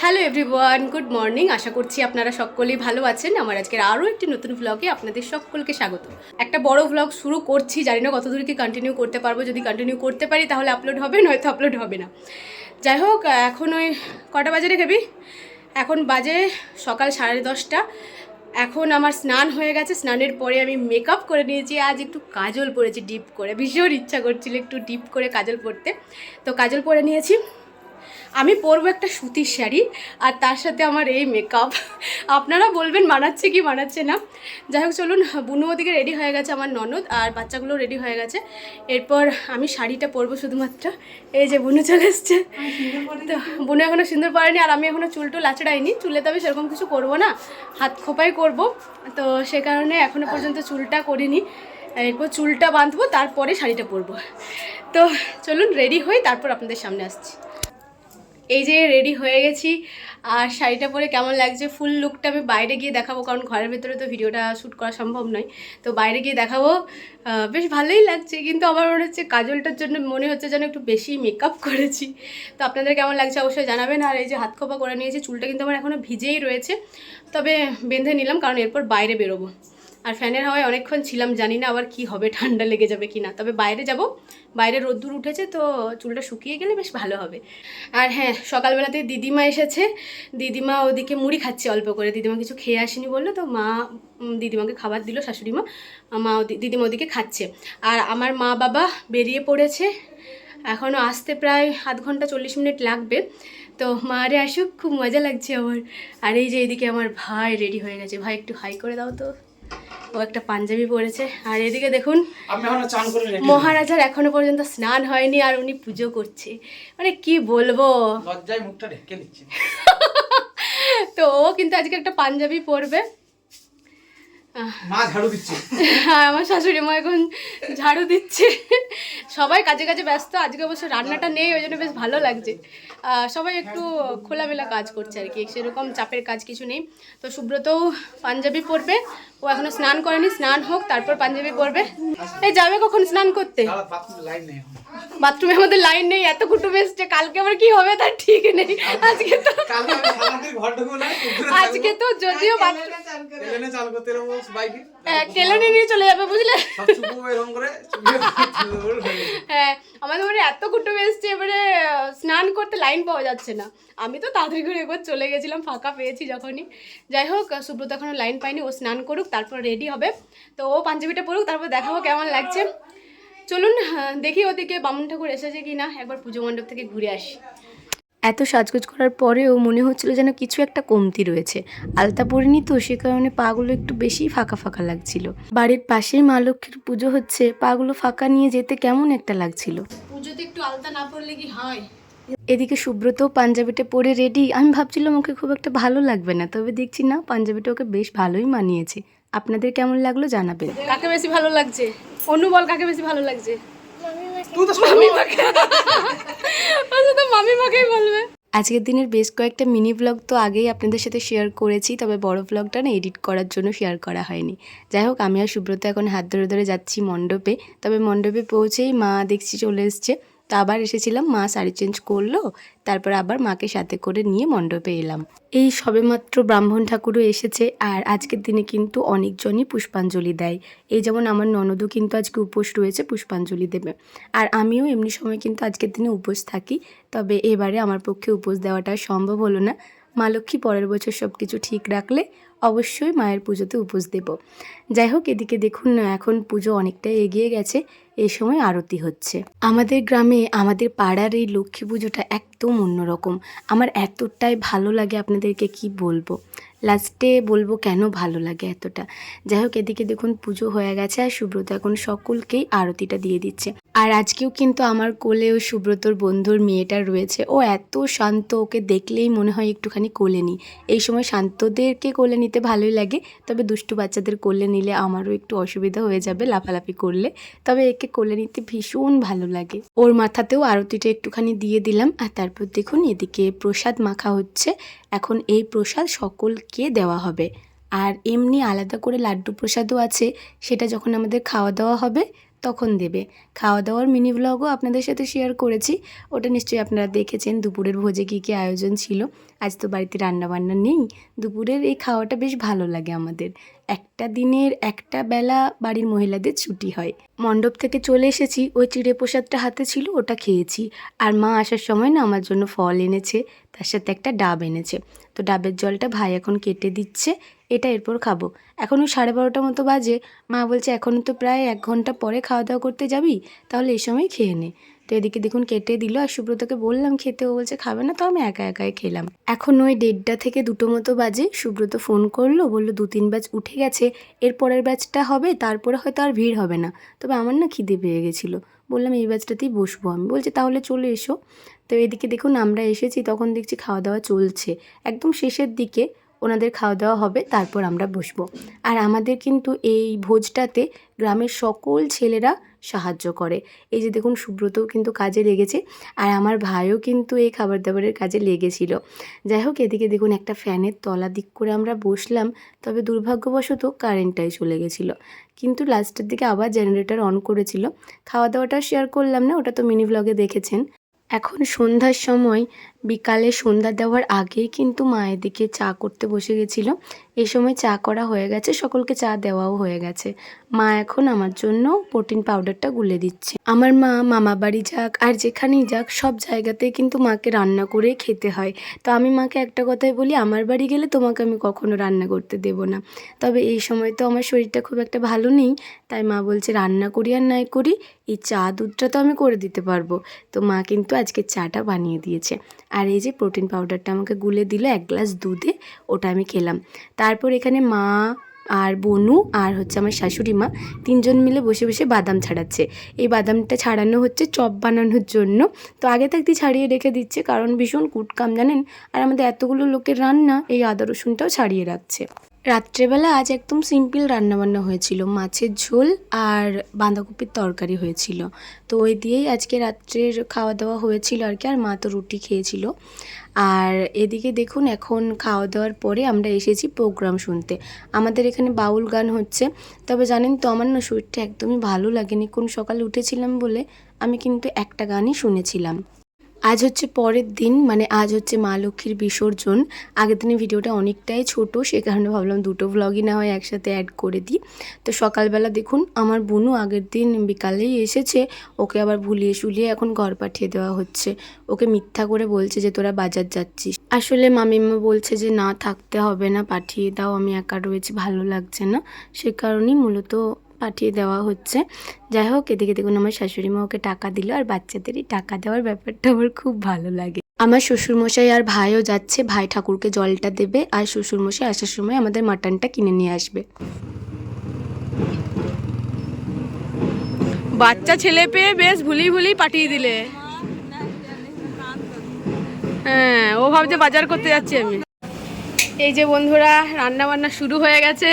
Hello everyone good morning আশা করছি আপনারা সকলেই ভালো আছেন। আমার আজকের আরও একটি নতুন ভ্লগে আপনাদের সকলকে স্বাগত। একটা বড় ভ্লগ শুরু করছি, জানি না কত দূর কি কন্টিনিউ করতে পারব। যদি কন্টিনিউ করতে পারি তাহলে আপলোড হবে, নয়তো আপলোড হবে না। যাই হোক, এখন ওই কটা বাজে রে খেবি? এখন বাজে সকাল সাড়ে দশটা। এখন আমার স্নান হয়ে গেছে। স্নানের পরে আমি মেকআপ করে নিয়েছি। আজ একটু কাজল পরেছি ডিপ করে। ভীষণ ইচ্ছা করছিল একটু ডিপ করে কাজল পরতে। তো কাজল পরে নিয়েছি। আমি পরবো একটা সুতির শাড়ি আর তার সাথে আমার এই মেকআপ আপনারা বলবেন মানাচ্ছে কি মানাচ্ছে না। যাই হোক চলুন বুনু ওদিকে রেডি হয়ে গেছে আমার ননদ আর বাচ্চাগুলো রেডি হয়ে গেছে। এরপর আমি শাড়িটা পরবো শুধুমাত্র। এই যে বুনু চলে এসছে। তো বুনু এখনও সুন্দর পারেনি আর আমি এখনও চুল টুল আঁচড়াইনি চুলে তো আমি সেরকম কিছু করব না। হাত খোপাই করব। তো সে কারণে এখনও পর্যন্ত চুলটা করিনি। এরপর চুলটা বাঁধবো তারপরে শাড়িটা পরবো। তো চলুন রেডি হই তারপর আপনাদের সামনে আসছি। এই যে রেডি হয়ে গেছি। আর শাড়িটা পরে কেমন লাগছে? ফুল লুকটা আমি বাইরে গিয়ে দেখাবো, কারণ ঘরের ভেতরে তো ভিডিওটা শ্যুট করা সম্ভব নয়। তো বাইরে গিয়ে দেখাবো। বেশ ভালোই লাগছে, কিন্তু আমার মনে হচ্ছে কাজলটার জন্য মনে হচ্ছে যেন একটু বেশি মেকআপ করেছি। তো আপনাদের কেমন লাগছে অবশ্যই জানাবেন। আর এই যে হাত খোপা করে নিয়েছি, চুলটা কিন্তু আমার এখনও ভিজেই রয়েছে। তবে বেঁধে নিলাম, কারণ এরপর বাইরে বেরোবো। ফ্যানের হাওয়ায় অনেকক্ষণ ছিলাম, জানি না আবার কি হবে, ঠান্ডা লেগে যাবে কি না। তবে বাইরে যাব, বাইরে রোদ্দুর উঠেছে তো চুলটা শুকিয়ে গেলে বেশ ভালো হবে। আর হ্যাঁ সকালবেলাতে দিদিমা এসেছে, দিদিমা ওদিকে মুড়ি খাচ্ছে অল্প করে, দিদিমা কিছু খেয়ে আসেনি বলল, তো মা দিদিমাকে খাবার দিল শাশুড়ি মা মা দিদিমা ওদিকে খাচ্ছে। আর আমার মা বাবা বেরিয়ে পড়েছে এখনও আসতে প্রায় আধ ঘণ্টা চল্লিশ মিনিট লাগবে। তো মারে আসুক, খুব মজা লাগছে আমার। আর এই যে এদিকে আমার ভাই রেডি হয়ে গেছে। ভাই একটু হাই করে দাও তো। ও একটা পাঞ্জাবি পরেছে। আর এদিকে দেখুন মহারাজার এখনও পর্যন্ত স্নান হয়নি আর উনি পুজো করছে। মানে কি বলব? লজ্জায় মুখটা ঢেকে নিচ্ছে তো ও কিন্তু আজকে একটা পাঞ্জাবি পরবে। মা ঝাড়ু দিচ্ছে। হ্যাঁ আমার শাশুড়ি মা এখন ঝাড়ু দিচ্ছে। সবাই কাজে কাজে ব্যস্ত আজকে অবশ্য রান্নাটা নেই ওই জন্য বেশ ভালো লাগছে। সবাই একটু খোলামেলা কাজ করছে আর কি সেরকম চাপের কাজ কিছু নেই। তো সুব্রতও পাঞ্জাবি পরবে ও এখনও স্নান করেনি স্নান হোক তারপর পাঞ্জাবি পরবে। এই যাবে কখন স্নান করতে? বাথরুমে আমাদের লাইন নেই এত কুটুম এসছে কালকে আবার কি হবে তার ঠিক নেই। আজকে তো আজকে তো যদিও বাথরুম বাইকে কেলনি নিয়ে চলে যাবে বুঝলে? হয়ে। হ্যাঁ আমাদের বাড়ি এত কুটুম এসছে এবারে স্নান করতে লাইন পাওয়া যাচ্ছে না। আমি তো তাড়াতাড়ি করে একবার চলে গেছিলাম ফাঁকা পেয়েছি যখনই। যাই হোক সুব্রত এখনও লাইন পাইনি ও স্নান করুক তারপর রেডি হবে। তো ও পাঞ্জাবিটা পরুক তারপর দেখাবো কেমন লাগছে। চলুন দেখি ওদিকে বামুন ঠাকুর এসেছে কি না একবার পুজো মণ্ডপ থেকে ঘুরে আসি। এত সাজগোজ করার পরেও মনে হচ্ছিল যেন কিছু একটা কমতি রয়েছে। আলতা পরিনি তো সে কারণে পাগুলো একটু বেশি ফাঁকা ফাঁকা লাগছিল। বাড়ির পাশেই মা লক্ষ্মীর পুজো হচ্ছে পাগুলো ফাঁকা নিয়ে যেতে কেমন একটা লাগছিল। পুজোতে একটু আলতা না পড়লে কি হয়? এদিকে সুব্রত পাঞ্জাবিটা পরে রেডি আমি ভাবছিলাম ওকে খুব একটা ভালো লাগবে না তবে দেখছি না পাঞ্জাবিটা ওকে বেশ ভালোই মানিয়েছে। আপনাদের কেমন লাগল জানাবেন। কাকে বেশি ভালো লাগছে? অনু বল কাকে বেশি ভালো লাগছে? তুই তো মামি মাকে শুধু মামি মাকেই বলবে। আজকের দিনের বেশ কয়েকটা মিনি ব্লগ তো আগেই আপনাদের সাথে শেয়ার করেছি তবে বড় ব্লগটা না এডিট করার জন্য শেয়ার করা হয়নি। যাই হোক আমি আর সুব্রত এখন হাত ধরে ধরে যাচ্ছি মণ্ডপে তবে মণ্ডপে পৌঁছেই মা দেখছি চলে এসছে। তো আবার এসেছিলাম, মা শাড়ি চেঞ্জ করল, তারপর আবার মাকে সাথে করে নিয়ে মণ্ডপে এলাম। এই সবেমাত্র ব্রাহ্মণ ঠাকুরও এসেছে, আর আজকের দিনে কিন্তু অনেকজনই পুষ্পাঞ্জলি দেয়। এই যেমন আমার ননদও কিন্তু আজকে উপোস রয়েছে পুষ্পাঞ্জলি দেবে। আর আমিও এমনি সময় কিন্তু আজকের দিনে উপোস থাকি, তবে এবারে আমার পক্ষে উপোস দেওয়াটা সম্ভব হলো না। মা লক্ষ্মী পরের বছর সব কিছু ঠিক রাখলে অবশ্যই মায়ের পুজোতে উপোস দেব। যাই হোক, এদিকে দেখুন এখন পুজো অনেকটাই এগিয়ে গেছে। এই সময় আরতি হচ্ছে। আমাদের গ্রামে আমাদের পাড়ার এই লক্ষ্মী পুজোটা একদম অন্যরকম। আমার এতটাই ভালো লাগে আপনাদেরকে কি বলব? লাস্টে বলব কেন ভালো লাগে এতটা? যাই হোক, এদিকে দেখুন পুজো হয়ে গেছে আর সুব্রত এখন সকলকেই আরতিটা দিয়ে দিচ্ছে। আর আজকেও কিন্তু আমার কোলে ওই সুব্রতর বন্ধুর মেয়েটা রয়েছে। ও এত শান্ত, ওকে দেখলেই মনে হয় একটুখানি কোলে নিই। এই সময় শান্তদেরকে কোলে নিতে ভালোই লাগে, তবে দুষ্টু বাচ্চাদের কোলে নিলে আমারও একটু অসুবিধা হয়ে যাবে লাফালাফি করলে। তবে একে কোলে নিতে ভীষণ ভালো লাগে। ওর মাথাতেও আরতিটা একটুখানি দিয়ে দিলাম, আর তারপর দেখুন এদিকে প্রসাদ মাখা হচ্ছে। এখন এই প্রসাদ সকলকে দেওয়া হবে। আর এমনি আলাদা করে লাড্ডু প্রসাদও আছে, সেটা যখন আমাদের খাওয়া দাওয়া হবে তখন দেবে। খাওয়া দাওয়ার মিনি ব্লগও আপনাদের সাথে শেয়ার করেছি। ওটা নিশ্চয়ই আপনারা দেখেছেন, দুপুরের ভোজে কী কী আয়োজন ছিল। আজ তো বাড়িতে রান্না বান্না নেই। দুপুরের এই খাওয়াটা বেশ ভালো লাগে আমাদের। একটা দিনের একটা বেলা বাড়ির মহিলাদের ছুটি হয়। মণ্ডপ থেকে চলে এসেছি, ওই চিড়ে প্রসাদটা হাতে ছিল, ওটা খেয়েছি। আর মা আসার সময় না আমার জন্য ফল এনেছে, তার সাথে একটা ডাব এনেছে। তো ডাবের জলটা ভাই এখন কেটে দিচ্ছে। এটা এরপর খাব। এখনও সাড়ে বারোটা মতো বাজে। মা বলছে, এখনও তো প্রায় এক ঘণ্টা পরে খাওয়া দাওয়া করতে যাবি, তাহলে এই সময় খেয়ে নে। তো এদিকে দেখুন কেটে দিল আর সুব্রতকে বললাম, খেতে। ও বলছে, খাবে না। তো আমি একা একাই খেলাম। এখন ওই দেড়টা থেকে দুটো মতো বাজে। সুব্রত ফোন করল, বলল, দু তিন ব্যাচ উঠে গেছে, এর পরের ব্যাচটা হবে, তারপরে হয়তো আর ভিড় হবে না। তবে আমার না খিদে পেয়ে গেছিল। বললাম, এই ব্যাচটাতেই বসবো আমি। বলছে, তাহলে চলে এসো। তো এদিকে দেখুন আমরা এসেছি, তখন দেখছি খাওয়া দাওয়া চলছে। একদম শেষের দিকে ওনাদের খাওয়া দাওয়া হবে, তারপর আমরা বসবো। আর আমাদের কিন্তু এই ভোজটাতে গ্রামের সকল ছেলেরা সাহায্য করে। এই যে দেখুন, সুব্রতও কিন্তু কাজে লেগেছে, আর আমার ভাইও কিন্তু এই খাবার দাবারের কাজে লেগেছিল। যাই হোক, এদিকে দেখুন, একটা ফ্যানের তলা দিক করে আমরা বসলাম, তবে দুর্ভাগ্যবশত কারেন্টটাই চলে গেছিল। কিন্তু লাস্টের দিকে আবার জেনারেটর অন করেছিল। খাওয়া দাওয়াটা শেয়ার করলাম না, ওটা তো মিনি ব্লগে দেখেছেন। এখন সন্ধ্যার সময় বিকালে সন্ধ্যা দেওয়ার আগেই কিন্তু মা এদিকে চা করতে বসে গেছিল। এই সময় চা করা হয়ে গেছে, সকলকে চা দেওয়াও হয়ে গেছে। মা এখন আমার জন্য প্রোটিন পাউডারটা গুলে দিচ্ছে। আমার মা, মামা বাড়ি যাক, আর যেখানেই যাক, সব জায়গাতেই কিন্তু মাকে রান্না করে খেতে হয়। তো আমি মাকে একটা কথাই বলি, আমার বাড়ি গেলে তোমাকে আমি কখনো রান্না করতে দেবো না। তবে এই সময় তো আমার শরীরটা খুব একটা ভালো নেই, তাই মা বলছে, রান্না করি আর নাই করি, এই চা দুধটা তো আমি করে দিতে পারব। তো মা কিন্তু আজকে চাটা বানিয়ে দিয়েছে। আর এই যে প্রোটিন পাউডারটা আমাকে গুলে দিল, এক গ্লাস দুধে, ওটা আমি খেলাম। তারপর এখানে মা আর বনু আর হচ্ছে আমার শাশুড়ি মা তিনজন মিলে বসে বসে বাদাম ছাড়াচ্ছে। এই বাদামটা ছাড়ানো হচ্ছে চপ বানানোর জন্য। তো আগে থাকতে ছাড়িয়ে রেখে দিচ্ছে, কারণ ভীষণ কুটকাম, জানেন? আর আমাদের এতগুলো লোকের রান্না এই আদা রসুনটাও ছাড়িয়ে রাখছে। রাত্রেবেলা আজ একদম সিম্পল রান্নাবান্না হয়েছিল। মাছের ঝোল আর বাঁধাকপির তরকারি হয়েছিল। তো ওই দিয়েই আজকে রাত্রের খাওয়া দাওয়া হয়েছিল আর কি, আর মা তো রুটি খেয়েছিল। আর এদিকে দেখুন, এখন খাওয়া দাওয়ার পরে আমরা এসেছি প্রোগ্রাম শুনতে। আমাদের এখানে বাউল গান হচ্ছে। তবে জানেন তো, আমার না শরীরটা একদমই ভালো লাগেনি। কোন সকালে উঠেছিলাম বলে আমি কিন্তু একটা গানই শুনেছিলাম। আজ হচ্ছে পরের দিন মানে আজ হচ্ছে মা লক্ষ্মীর বিসর্জন। আগের দিনের ভিডিওটা অনেকটাই ছোট সে কারণে ভাবলাম দুটো ভ্লগই না হয় একসাথে অ্যাড করে দিই। তো সকালবেলা দেখুন, আমার বোনু আগের দিন বিকালেই এসেছে, ওকে আবার ভুলিয়ে শুলিয়ে এখন ঘর পাঠিয়ে দেওয়া হচ্ছে। ওকে মিথ্যা করে বলছে যে, তোরা বাজার যাচ্ছিস। আসলে মামিমা বলছে যে, না, থাকতে হবে না, পাঠিয়ে দাও, আমি একা রয়েছি, ভালো লাগছে না। সে কারণেই মূলত পাঠিয়ে দেওয়া হচ্ছে। যাই হোক এদিকে দেখুন আমার শাশুড়ি মা ওকে টাকা দিল আর বাচ্চাদেরই টাকা দেওয়ার ব্যাপারটা আমার খুব ভালো লাগে। আমার শ্বশুরমশাই আর ভাইও যাচ্ছে, ভাই ঠাকুরকে জলটা দেবে আর শ্বশুরমশাই আসার সময় আমাদের মাটনটা কিনে নিয়ে আসবে। বাচ্চা ছেলে পেয়ে বেশ ভুলি ভুলি পাঠিয়ে দিলে। হ্যাঁ ও ভাবছে বাজার করতে যাচ্ছি আমি। এই যে বন্ধুরা রান্না বান্না শুরু হয়ে গেছে।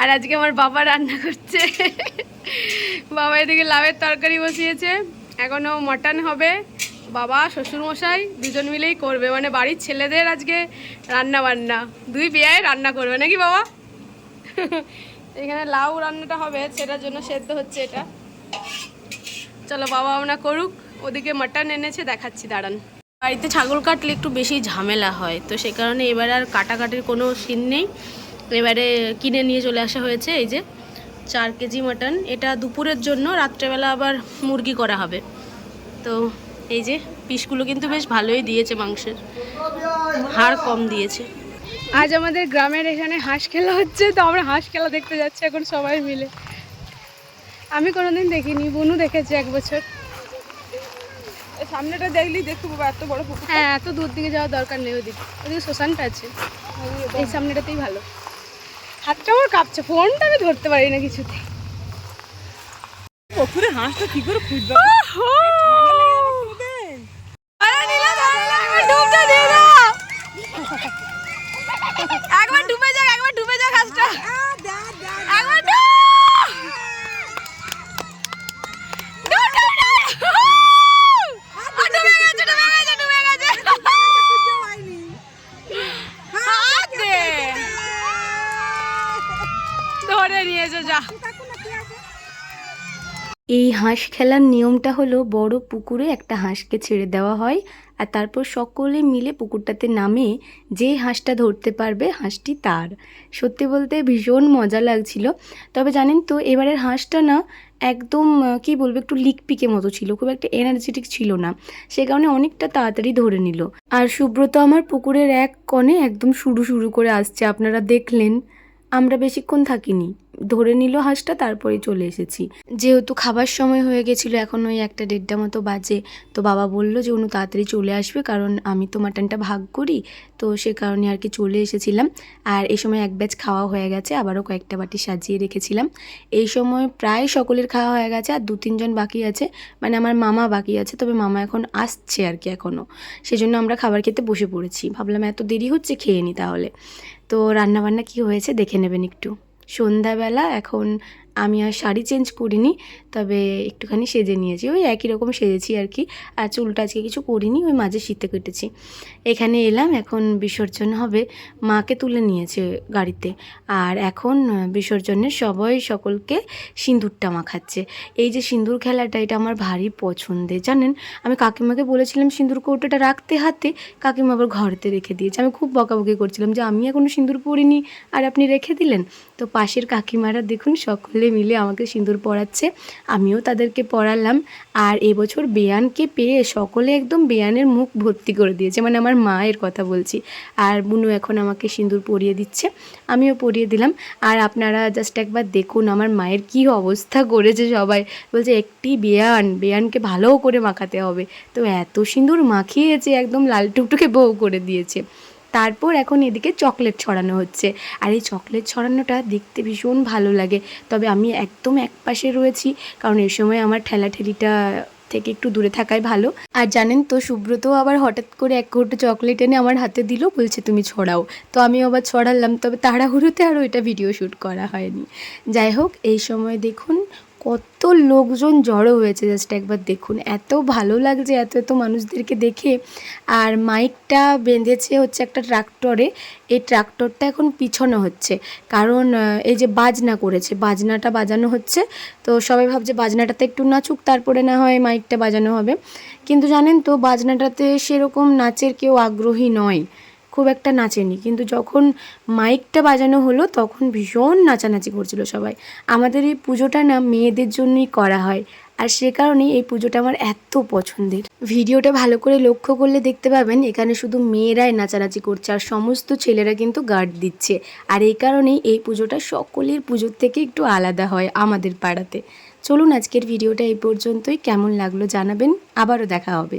আর আজকে আমার বাবা রান্না করছে। বাবা এদিকে লাউয়ের তরকারি বসিয়েছে। এখনও মটন হবে। বাবা, শ্বশুরমশাই দুজন মিলেই করবে। মানে বাড়ির ছেলেদের আজকে রান্না বান্না দুই বিয়ায় রান্না করবে, নাকি বাবা? এখানে লাউ রান্নাটা হবে, সেটার জন্য সেদ্ধ হচ্ছে এটা। চলো বাবা আমরা করুক। ওদিকে মাটন এনেছে, দেখাচ্ছি, দাঁড়ান। বাড়িতে ছাগল কাটলে একটু বেশি ঝামেলা হয়, তো সে কারণে এবারে আর কাটাকাটির কোনো সিন নেই। এবারে কিনে নিয়ে চলে আসা হয়েছে, এই যে চার কেজি মাটন। এটা দুপুরের জন্য, রাত্রেবেলা আবার মুরগি করা হবে। তো এই যে পিসগুলো কিন্তু বেশ ভালোই দিয়েছে মাংসের। হাড় কম দিয়েছে। আজ আমাদের গ্রামের এখানে হাঁস খেলা হচ্ছে, তো আমরা হাঁস খেলা দেখতে যাচ্ছি এখন সবাই মিলে। আমি কোনোদিন দেখিনি, বনু দেখেছি এক বছর। সামনেটা দেখলি দেখতে পাবো এত বড় পুকুর। হ্যাঁ এত দূর দিকে যাওয়ার দরকার নেই ওদিকে। ওদিকে শ্মশানটা আছে। এই সামনেটাতেই ভালো। হাতটা আমার কাঁপছে ফোনটা আমি ধরতে পারি না কিছুতে পুকুরে হাঁসটা কি করে খুঁজবে? এই হাঁস খেলার নিয়মটা হলো বড় পুকুরে একটা হাঁসকে ছেড়ে দেওয়া হয় আর তারপর সকলে মিলে পুকুরটাতে নামে যে হাঁসটা ধরতে পারবে হাঁসটি তার। সত্যি বলতে ভীষণ মজা লাগছিল। তবে জানেন তো, এবারের হাঁসটা না একদম কি বলব, একটু লিকপিকে মতো ছিল, খুব একটা এনার্জেটিক ছিল না। সে কারণে অনেকটা তাড়াতাড়ি ধরে নিল। আর সুব্রত আমার পুকুরের এক কণে একদম শুরু শুরু করে আসছে, আপনারা দেখলেন। আমরা বেশিক্ষণ থাকিনি। ধরে নিল হাঁসটা, তারপরে চলে এসেছি। যেহেতু খাবার সময় হয়ে গেছিল, এখন ওই একটা দেড়টা মতো বাজে। তো বাবা বলল যে, অনু, তাড়াতাড়ি চলে আসবে, কারণ আমি তো মাটনটা ভাগ করি। তো সে কারণে আর কি চলে এসেছিলাম। আর এই সময় এক ব্যাচ খাওয়া হয়ে গেছে, আবারও কয়েকটা বাটি সাজিয়ে রেখেছিলাম। এই সময় প্রায় সকলের খাওয়া হয়ে গেছে, আর দু তিনজন বাকি আছে। মানে আমার মামা বাকি আছে, তবে মামা এখন আসছে আর কি এখনও সেজন্য আমরা খাবার খেতে বসে পড়েছি। ভাবলাম এত দেরি হচ্ছে, খেয়ে নি তাহলে। তো রান্নাবান্না কি হয়েছে, দেখে নেবেন একটু। সন্ধ্যাবেলা এখন আমি আর শাড়ি চেঞ্জ করিনি, তবে একটুখানি সেজে নিয়েছি। ওই একই রকম সেজেছি আর কি। আর চুলটা আজকে কিছু করিনি, ওই মাঝে শীতে কেটেছি। এখানে এলাম, এখন বিসর্জন হবে। মাকে তুলে নিয়েছে গাড়িতে। আর এখন বিসর্জনের সবাই সকলকে সিঁদুরটা মাখাচ্ছে। এই যে সিঁদুর খেলাটা, এটা আমার ভারী পছন্দের, জানেন? আমি কাকিমাকে বলেছিলাম, সিঁদুর কৌটোটা রাখতে হাতে, কাকিমা আবার ঘরেতে রেখে দিয়েছে। আমি খুব বকাবকি করছিলাম যে, আমি এখনও সিঁদুর পরিনি, আর আপনি রেখে দিলেন? তো পাশের কাকিমারা দেখুন, সকলে মিলে আমাকে সিঁদুর পরাচ্ছে, আমিও তাদেরকে পরালাম। আর এবছর বেয়ানকে পেয়ে সকলে একদম বেয়ানের মুখ ভর্তি করে দিয়েছে মানে আমার মায়ের কথা বলছি। আর বুনু এখন আমাকে সিঁদুর পরিয়ে দিচ্ছে, আমিও পরিয়ে দিলাম। আর আপনারা জাস্ট একবার দেখুন আমার মায়ের কি অবস্থা করেছে সবাই। বলছে, একটি বেয়ান, বেয়ানকে ভালো করে মাখাতে হবে। তো এত সিঁদুর মাখিয়েছে, একদম লাল টুকটুকে বউ করে দিয়েছে। তারপর এখন এদিকে চকলেট ছড়ানো হচ্ছে। আর এই চকলেট ছড়ানোটা দেখতে ভীষণ ভালো লাগে। তবে আমি একদম এক পাশে রয়েছি, কারণ এই সময় আমার ঠেলাঠেলিটা থেকে একটু দূরে থাকাই ভালো। আর জানেন তো, সুব্রত আবার হঠাৎ করে এক কৌটো চকলেট এনে আমার হাতে দিল, বলছে, তুমি ছড়াও। তো আমি আবার ছড়ালাম, তবে তাড়াহুড়োতে আর ওইটা ভিডিও শ্যুট করা হয়নি। যাই হোক, এই সময় দেখুন কত লোকজন জড়ো হয়েছে জাস্ট একবার দেখুন। এত ভালো লাগছে, এত এত মানুষদেরকে দেখে। আর মাইকটা বেঁধেছে হচ্ছে একটা ট্রাক্টরে। এই ট্রাক্টরটা এখন পিছনে হচ্ছে। কারণ এই যে বাজনা করেছে, বাজনাটা বাজানো হচ্ছে। তো সবাই ভাবছে বাজনাটাতে একটু নাচুক, তারপরে না হয় মাইকটা বাজানো হবে। কিন্তু জানেন তো, বাজনাটাতে সেরকম নাচের কেউ আগ্রহী নয়। খুব একটা নাচেনি। কিন্তু যখন মাইকটা বাজানো হলো, তখন ভীষণ নাচানাচি করছিল সবাই। আমাদের এই পুজোটা না মেয়েদের জন্যই করা হয়। আর সে কারণেই এই পুজোটা আমার এত পছন্দের। ভিডিওটা ভালো করে লক্ষ্য করলে দেখতে পাবেন, এখানে শুধু মেয়েরাই নাচানাচি করছে আর সমস্ত ছেলেরা কিন্তু গার্ড দিচ্ছে। আর এই কারণেই এই পুজোটা সকলের পুজোর থেকে একটু আলাদা হয় আমাদের পাড়াতে। চলুন আজকের ভিডিওটা এই পর্যন্তই। কেমন লাগল জানাবেন। আবারও দেখা হবে।